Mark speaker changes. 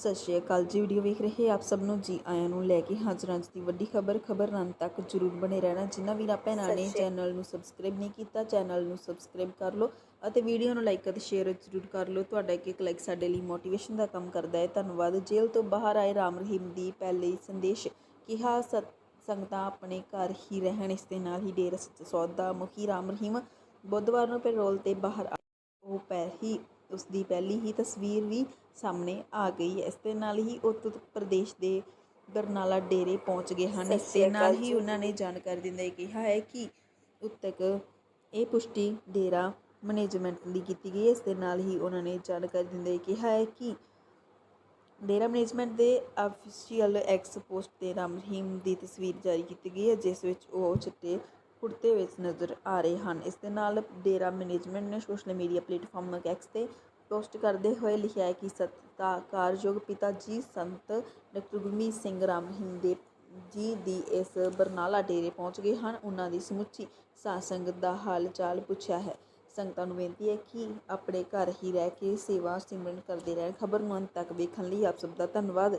Speaker 1: ਸਤਿ ਸ਼੍ਰੀ ਅਕਾਲ ਜੀ ਵੀਡੀਓ ਵੇਖ ਰਹੇ ਆਪ ਸਭ ਨੂੰ ਜੀ ਆਇਆਂ ਨੂੰ ਲੈ ਕੇ ਹਾਜ਼ਰ ਹਾਂ ਅੱਜ ਦੀ ਵੱਡੀ ਖਬਰ ਖਬਰ ਰਨ ਤੱਕ ਜਰੂਰ ਬਣੇ ਰਹਿਣਾ। ਜਿਨ੍ਹਾਂ ਵੀਰਾਂ ਭੈਣਾਂ ਨੇ ਚੈਨਲ ਨੂੰ ਸਬਸਕ੍ਰਾਈਬ ਨਹੀਂ ਕੀਤਾ ਚੈਨਲ ਨੂੰ ਸਬਸਕ੍ਰਾਈਬ ਕਰ ਲਓ ਅਤੇ ਵੀਡੀਓ ਨੂੰ ਲਾਈਕ ਅਤੇ ਸ਼ੇਅਰ ਜਰੂਰ ਕਰ ਲਓ। ਤੁਹਾਡਾ ਇੱਕ ਇੱਕ ਲਾਈਕ ਸਾਡੇ ਲਈ ਮੋਟੀਵੇਸ਼ਨ ਦਾ ਕੰਮ ਕਰਦਾ ਹੈ। ਧੰਨਵਾਦ। ਜੇਲ੍ਹ ਤੋਂ ਬਾਹਰ ਆਏ ਰਾਮ ਰਹੀਮ ਦੀ ਪਹਿਲੇ ਸੰਦੇਸ਼ ਕਿਹਾ ਸਤ ਸੰਗਤਾਂ ਆਪਣੇ ਘਰ ਹੀ ਰਹਿਣ ਇਸ ਦੇ ਨਾਲ ਹੀ ਡੇਰਾ ਸੌਦਾ ਮੁਖੀ ਰਾਮ ਰਹੀਮ ਬੁੱਧਵਾਰ ਨੂੰ ਪੈਰੋਲ ਤੇ ਬਾਹਰ ਉਹ ਪੈ ਹੀ ਉਸ ਦੀ ਪਹਿਲੀ ਹੀ ਤਸਵੀਰ ਵੀ ਸਾਹਮਣੇ ਆ ਗਈ ਹੈ। ਇਸ ਦੇ ਨਾਲ ਹੀ ਉੱਤਰ ਪ੍ਰਦੇਸ਼ ਦੇ ਬਰਨਾਲਾ ਡੇਰੇ ਪਹੁੰਚ ਗਏ ਹਨ। ਇਸ ਦੇ ਨਾਲ ਹੀ ਉਹਨਾਂ ਨੇ ਜਾਣਕਾਰੀ ਦਿੰਦੇ ਕਿਹਾ ਹੈ ਕਿ ਉਤਕ ਇਹ ਪੁਸ਼ਟੀ ਡੇਰਾ ਮੈਨੇਜਮੈਂਟ ਦੀ ਕੀਤੀ ਗਈ ਹੈ। ਇਸ ਦੇ ਨਾਲ ਹੀ ਉਹਨਾਂ ਨੇ ਜਾਣਕਾਰੀ ਦਿੰਦੇ ਕਿਹਾ ਹੈ ਕਿ ਡੇਰਾ ਮੈਨੇਜਮੈਂਟ ਦੇ ਅਫੀਸ਼ੀਅਲ ਐਕਸ ਪੋਸਟ ਤੇ ਰਾਮ ਰਹੀਮ ਦੀ ਤਸਵੀਰ ਜਾਰੀ ਕੀਤੀ ਗਈ ਹੈ ਜਿਸ ਵਿੱਚ ਉਹ ਚਿੱਟੇ ਕੁੜਤੇ ਵਿੱਚ ਨਜ਼ਰ ਆ ਰਹੇ ਹਨ। ਇਸ ਦੇ ਨਾਲ ਡੇਰਾ ਮੈਨੇਜਮੈਂਟ ਨੇ ਸੋਸ਼ਲ ਮੀਡੀਆ ਪਲੇਟਫਾਰਮ ਐਕਸ ਤੇ ਪੋਸਟ ਕਰਦੇ ਹੋਏ ਲਿਖਿਆ ਹੈ ਕਿ ਸਤਿਕਾਰਯੋਗ ਪਿਤਾ ਜੀ ਸੰਤ ਡਾਕਟਰ ਗੁਰਮੀਤ ਸਿੰਘ ਰਾਮ ਦੇ ਜੀ ਦੀ ਇਸ ਬਰਨਾਲਾ ਡੇਰੇ ਪਹੁੰਚ ਗਏ ਹਨ। ਉਹਨਾਂ ਦੀ ਸਮੁੱਚੀ ਸਾਧ ਸੰਗਤ ਦਾ ਹਾਲ ਚਾਲ ਪੁੱਛਿਆ ਹੈ। ਸੰਗਤਾਂ ਨੂੰ ਬੇਨਤੀ ਹੈ ਕਿ ਆਪਣੇ ਘਰ ਹੀ ਰਹਿ ਕੇ ਸੇਵਾ ਸਿਮਰਨ ਕਰਦੇ ਰਹਿਣ। ਖਬਰ ਨੂੰ ਅੰਤ ਤੱਕ ਵੇਖਣ ਲਈ ਆਪ ਸਭ ਦਾ ਧੰਨਵਾਦ।